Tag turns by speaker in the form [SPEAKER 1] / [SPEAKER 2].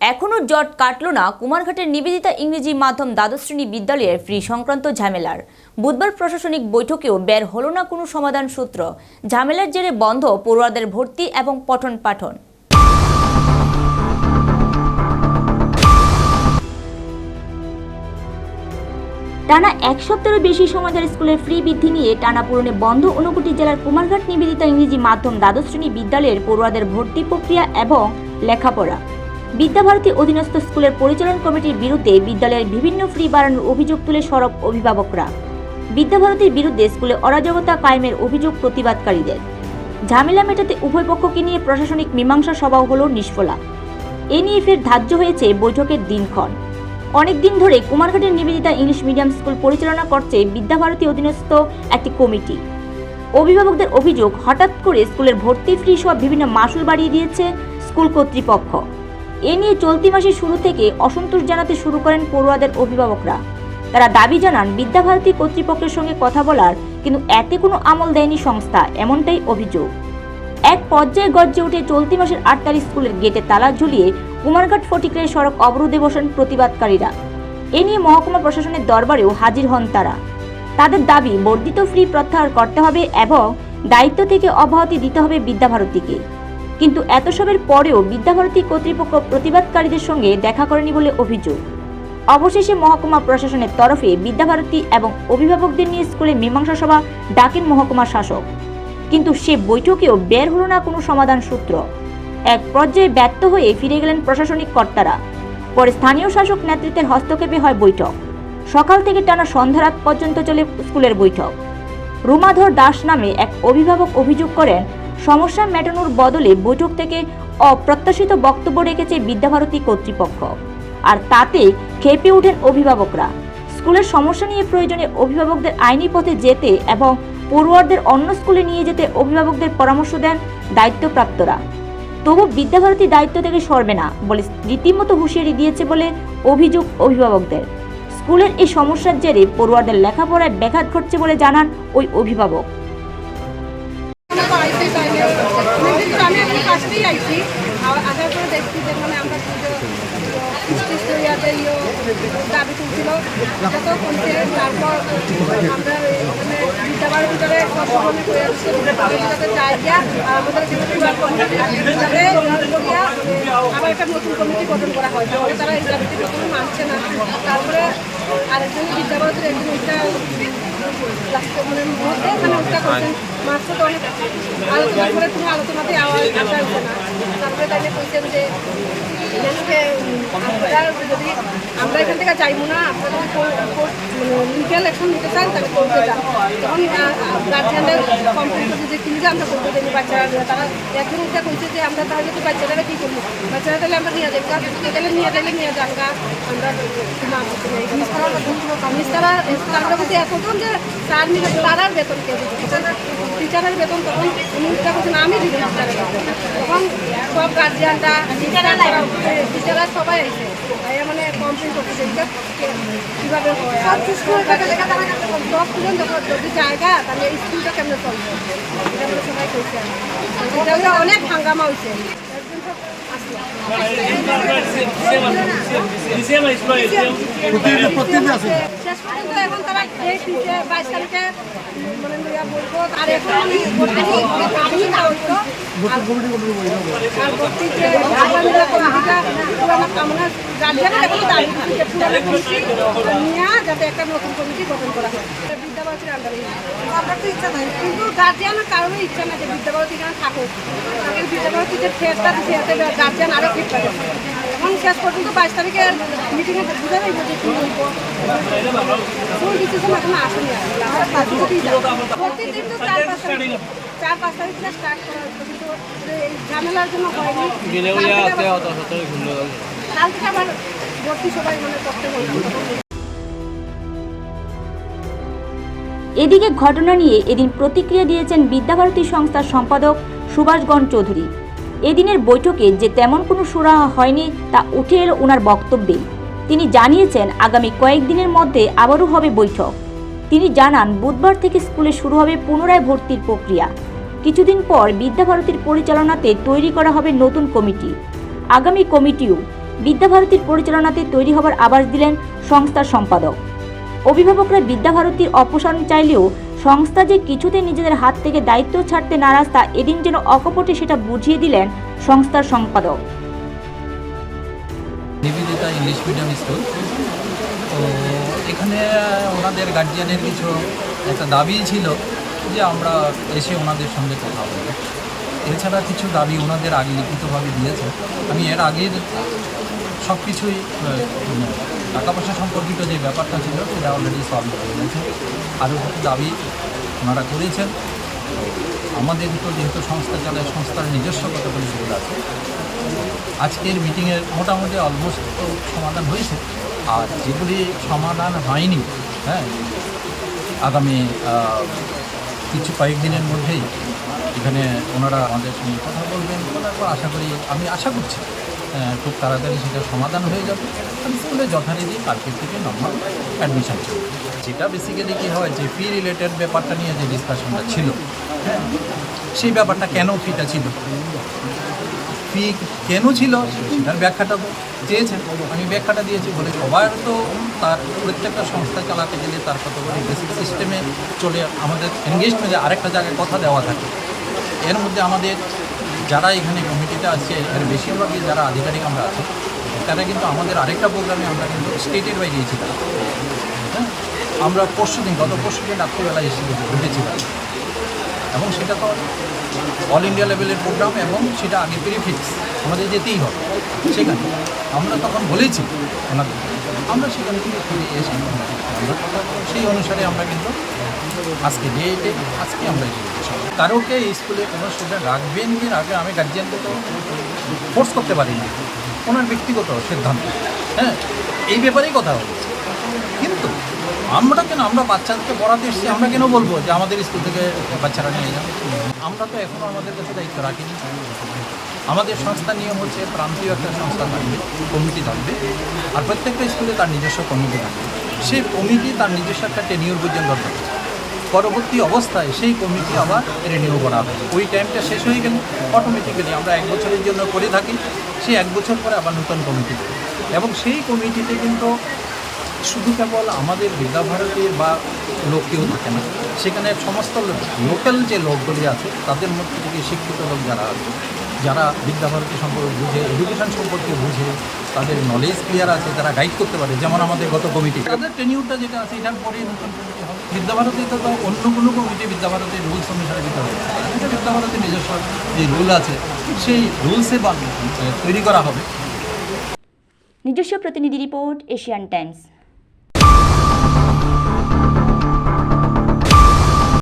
[SPEAKER 1] এখনও জট কাটল না। কুমারঘাটের নিবেদিতা ইংরেজি মাধ্যম দ্বাদশ শ্রেণি বিদ্যালয়ের ফ্রি সংক্রান্ত ঝামেলার। বুধবার প্রশাসনিক বৈঠকেও বের হলো না কোনো সমাধান সূত্র। ঝামেলার জেরে বন্ধ পড়ুয়াদের ভর্তি এবং পঠন পাঠন। টানা এক সপ্তাহেরও বেশি সময় ধরে স্কুলের ফ্রি বৃদ্ধি নিয়ে টানা পূরণে বন্ধ ঊনকোটি জেলার কুমারঘাট নিবেদিতা ইংরেজি মাধ্যম দ্বাদশ শ্রেণি বিদ্যালয়ের পড়ুয়াদের ভর্তি প্রক্রিয়া এবং লেখাপড়া। বিদ্যাভারতী অধীনস্থ স্কুলের পরিচালন কমিটির বিরুদ্ধে বিদ্যালয়ের বিভিন্ন ফ্রি বাড়ানোর অভিযোগ তুলে সরব অভিভাবকরা। বিদ্যাভারতীর বিরুদ্ধে স্কুলে অরাজকতা কায়েমের অভিযোগ প্রতিবাদকারীদের। ঝামেলা মেটাতে উভয় পক্ষকে নিয়ে প্রশাসনিক মীমাংসা সভাও হল নিষ্ফলা। এ নিয়ে ফের ধার্য হয়েছে বৈঠকের দিনক্ষণ। অনেকদিন ধরে কুমারঘাটের নিবেদিতা ইংলিশ মিডিয়াম স্কুল পরিচালনা করছে বিদ্যাভারতী অধীনস্থ একটি কমিটি। অভিভাবকদের অভিযোগ, হঠাৎ করে স্কুলের ভর্তি ফি সহ বিভিন্ন মাসুল বাড়িয়ে দিয়েছে স্কুল কর্তৃপক্ষ। এ নিয়ে চলতি মাসের শুরু থেকে অসন্তোষ জানাতে শুরু করেন পড়ুয়াদের অভিভাবকরা। তারা দাবি জানান বিদ্যাভারতী কর্তৃপক্ষের সঙ্গে কথা বলার কিন্তু এতে কোনো আমল দেয়নি সংস্থা, এমনটাই অভিযোগ। এক পর্যায়ে গর্জে উঠে চলতি মাসের আট তারিখ স্কুলের গেটে তালা ঝুলিয়ে কুমারঘাট ফটিকের সড়ক অবরোধে বসেন প্রতিবাদকারীরা। এ নিয়ে মহকুমা প্রশাসনের দরবারেও হাজির হন তারা। তাদের দাবি, বর্ধিত ফ্রি প্রত্যাহার করতে হবে এবং দায়িত্ব থেকে অব্যাহতি দিতে হবে বিদ্যাভারতীকে কিন্তু এত সবের পরেও বিদ্যাভারতী কর্তৃপক্ষ প্রতিবাদকারীদের সঙ্গে দেখা করেনি বলে অভিযোগ। অবশেষে মহকুমা প্রশাসনের তরফে বিদ্যাভারতী এবং অভিভাবকদের নিয়ে স্কুলে মীমাংসা সভা ডাকেন মহকুমা শাসক। কিন্তু সে বৈঠকেও বের হলো না কোনো সমাধান সূত্র। এক পর্যায়ে ব্যর্থ হয়ে ফিরে গেলেন প্রশাসনিক কর্তারা। পরে স্থানীয় শাসক নেতৃত্বের হস্তক্ষেপে হয় বৈঠক। সকাল থেকে টানা সন্ধ্যারাত পর্যন্ত চলে স্কুলের বৈঠক। রুমাধর দাস নামে এক অভিভাবক অভিযোগ করেন সমস্যা মেটানোর বদলে বৈঠক থেকে অপ্রত্যাশিত বক্তব্য রেখেছে বিদ্যাভারতী কর্তৃপক্ষ। আর তাতে খেপে ওঠেন অভিভাবকরা। স্কুলের সমস্যা নিয়ে প্রয়োজনে অভিভাবকদের আইনি পথে যেতে এবং পড়ুয়ারদের অন্য স্কুলে নিয়ে যেতে অভিভাবকদের পরামর্শ দেন দায়িত্বপ্রাপ্তরা। তবু বিদ্যাভারতী দায়িত্ব থেকে সরবে না বলে রীতিমতো হুঁশিয়ারি দিয়েছে বলে অভিযোগ অভিভাবকদের। স্কুলের এই সমস্যার জেরে পড়ুয়াদের লেখাপড়ায় ব্যাঘাত ঘটছে বলে জানান ওই অভিভাবক।
[SPEAKER 2] দাবি তুলছিল। এটা তো করছে। তারপর আমরা বিদ্যাবার ভিতরে আবার একটা নতুন কমিটি গঠন করা হয়। তাহলে তারা এই দাবিটি প্রথমে মানছে না। তারপরে আরেকজন বিদ্যাবাদের একজন লাস্টে মানে আলোচনা করে তুমি আলোচনাতে আওয়াজ আসা না। তারপরে তাই বলছেন যে যদি, আমরা এখান থেকে চাইব না, আপনারা লিগাল অ্যাকশন নিতে চান, তাহলে করতে যান। তখন গার্জিয়ানদের কমপ্লেন করছে যে কিন্তু আমরা করতে দেবো বাচ্চারা তারা এখন এটা যে, আমরা তাহলে তো বাচ্চারা কী করব? বাচ্চারা তাহলে আমরা নিয়ে যাই তাহলে নিয়ে যাইলে নিয়ে যান আমরা নেই মিস্তারা বলছি এতজন যে স্যার নিলে তারার বেতন কে টিচারের বেতন তখন উনি চিন্তা করছেন আমি টিচারের তখন সব গার্জিয়ানরা টিচাররা সবাই এসে মানে কমপ্লেন করতেছে কীভাবে সব স্কুল সব স্টুডেন্ট যখন যদি জায়গা তাহলে স্কুলটা কেমন চলবে এটা সবাই কইছে। অনেক হাঙ্গামা হয়েছে। শেষ পর্যন্ত এখন তারা বাইশ তারিখে আর এখন আমি আমি না হইতো কামনা গার্জিয়ানের এখনও দাঁড়িয়ে নিয়ে যাতে একটা নতুন কমিটি গঠন করা হয়। বিদ্যাভারতীর আন্ডারে আপনার তো ইচ্ছা নাই। কিন্তু গার্জিয়ানের কারণে ইচ্ছা না যে বিদ্যাভারতী এখানে থাকুক। বিদ্যাভারতী যে ফেরটা দিচ্ছে এতে গার্জিয়ান আরও ফিট পাবে। এখন শেষ পর্যন্ত বাইশ তারিখে মিটিংয়ে বুঝা যাইব যে কী হইব কোন ডিসিশন এখন আসেনি। আমরা প্রতিদিন তো চার পাঁচ তারিখ। চার পাঁচ তারিখ থেকে স্টার্ট করা হচ্ছে। কিন্তু এই ঝামেলার জন্য হয়নি। কাল থেকে আবার- থেকে ভর্তি সবাই মানে করতে
[SPEAKER 1] এদিকে ঘটনা নিয়ে এদিন প্রতিক্রিয়া দিয়েছেন বিদ্যাভারতী সংস্থার সম্পাদক সুভাষগণ চৌধুরী। এদিনের বৈঠকে যে তেমন কোনো সুরাহা হয়নি তা উঠে এলো ওনার বক্তব্যে। তিনি জানিয়েছেন, আগামী কয়েকদিনের মধ্যে আবারও হবে বৈঠক। তিনি জানান, বুধবার থেকে স্কুলে শুরু হবে পুনরায় ভর্তির প্রক্রিয়া। কিছুদিন পর বিদ্যাভারতীর পরিচালনাতে তৈরি করা হবে নতুন কমিটি। আগামী কমিটিও বিদ্যাভারতীর পরিচালনাতে তৈরি হবার আবাস দিলেন সংস্থার সম্পাদক। অভিভাবকরা বিদ্যাভারতীর অপসারণ চাইলেও সংস্থা যে কিছুতে নিজেদের হাত থেকে দায়িত্ব ছাড়তে নারাজ তা এদিন যেন অকপটে সেটা বুঝিয়ে দিলেন সংস্থার সম্পাদক।
[SPEAKER 3] English medium school. তো এখানে ওনাদের গার্জিয়ানের কিছু একটা দাবি ছিল যে আমরা এসে ওনাদের সঙ্গে কথা বলব। এছাড়া কিছু দাবি ওনাদের আগে লিখিতভাবে দিয়েছে। আমি এর আগের সব কিছুই টাকা পয়সা সম্পর্কিত যে ব্যাপারটা ছিল, সেটা অলরেডি সলভ হয়ে গেছে। আরও দাবি ওনারা করেছেন। আমাদের তো যেহেতু সংস্থা চালায়, সংস্থার নিজস্ব কতগুলি রোল আছে। আজকের মিটিংয়ের মোটামুটি অলমোস্ট তো সমাধান হয়েছে। আর যেগুলি সমাধান হয়নি হ্যাঁ আগামী কিছু কয়েকদিনের মধ্যেই এখানে ওনারা আমাদের সঙ্গে কথা বলবেন। বলার পর আশা করি, আমি আশা করছি খুব তাড়াতাড়ি সেটা সমাধান হয়ে যাবে। স্কুলে যথারীতি কালকের থেকে নর্মাল অ্যাডমিশন চলবে। যেটা বেসিক্যালি কী হয়, যে ফি রিলেটেড ব্যাপারটা নিয়ে যে ডিসকাশনটা ছিল হ্যাঁ সেই ব্যাপারটা কেন ফিটা ছিল? ফি কেন ছিল? সেটার ব্যাখ্যাটা চেয়েছেন। আমি ব্যাখ্যাটা দিয়েছি বলে সবার তো তার প্রত্যেকটা সংস্থা চালাতে গেলে তার কতগুলি বেসিক সিস্টেমে চলে আমাদের এনগেজমেন্টে আরেকটা জায়গায় কথা দেওয়া থাকে। এর মধ্যে আমাদের যারা এখানে কমিটিতে আছে, এর বেশিরভাগই যারা আধিকারিক আমরা আছি, তারা কিন্তু আমাদের আরেকটা প্রোগ্রামে আমরা কিন্তু স্টেটের বাইরে গিয়েছিলাম। হ্যাঁ? আমরা পরশু দিন গত পরশু দিন রাত্রিবেলা এসে ঢুকেছিলাম এবং সেটা তো অল ইন্ডিয়া লেভেলের প্রোগ্রাম এবং সেটা আগে প্রিফিক্স আমাদের যেতেই হবে। সেখানে আমরা তখন বলেছি ওনাদের। আমরা সেখান থেকে ফিরে এসে সেই অনুসারে আমরা কিন্তু আজকে ডেটে আজকে আমরা। কারোকে স্কুলে কোনো স্টুডেন্ট রাখবেন কি রাখবে আমি গার্জিয়ানকে তো ফোর্স করতে পারি না। ওনার ব্যক্তিগত সিদ্ধান্ত। হ্যাঁ এই ব্যাপারেই কথা হচ্ছে কিন্তু আমরা কেন? আমরা বাচ্চাদেরকে পড়াতে এসেছি, আমরা কেন বলব যে আমাদের স্কুল থেকে বাচ্চারা নিয়ে যান আমরা তো এখনও আমাদের কাছে দায়িত্ব রাখিনি। আমাদের সংস্থার নিয়ম হচ্ছে প্রান্তীয় একটা সংস্থা থাকবে, কমিটি থাকবে, আর প্রত্যেকটা স্কুলে তার নিজস্ব কমিটি থাকবে। সেই কমিটি তার নিজস্ব একটা টেনিওর পর্যন্ত থাকবে পরবর্তী অবস্থায় সেই কমিটি আবার রিনিউ করা হবে। ওই টাইমটা শেষ হয়ে গেলে অটোমেটিক্যালি আমরা এক বছরের জন্য করে থাকি। সেই এক বছর পরে আবার নতুন কমিটি। এবং সেই কমিটিতে কিন্তু শুধু কেবল আমাদের বিদ্যাভারতীর বা লোক কেউ থাকে না, সেখানে সমস্ত লোকাল যে লোকগুলি আছে, তাদের মধ্যে থেকে শিক্ষিত লোক যারা আছে, যারা বিদ্যাভারতী সম্পর্কে বুঝে এডুকেশন সম্পর্কে বুঝে, তাদের নলেজ ক্লিয়ার আছে, তারা গাইড করতে পারে, যেমন আমাদের গত কমিটি তাদের ট্রেনিংটা যেটা আছে এটার পরেই নতুন বিদ্যাভারতীতে তো অন্য কোনো কমিটি বিদ্যাভারতীর রুলস অনুসারে হবে। এটা বিদ্যাভারতীর নিজস্ব যে রুল আছে, সেই রুলসে বা তৈরি করা হবে।
[SPEAKER 1] নিজস্ব প্রতিনিধি রিপোর্ট এশিয়ান টাইমস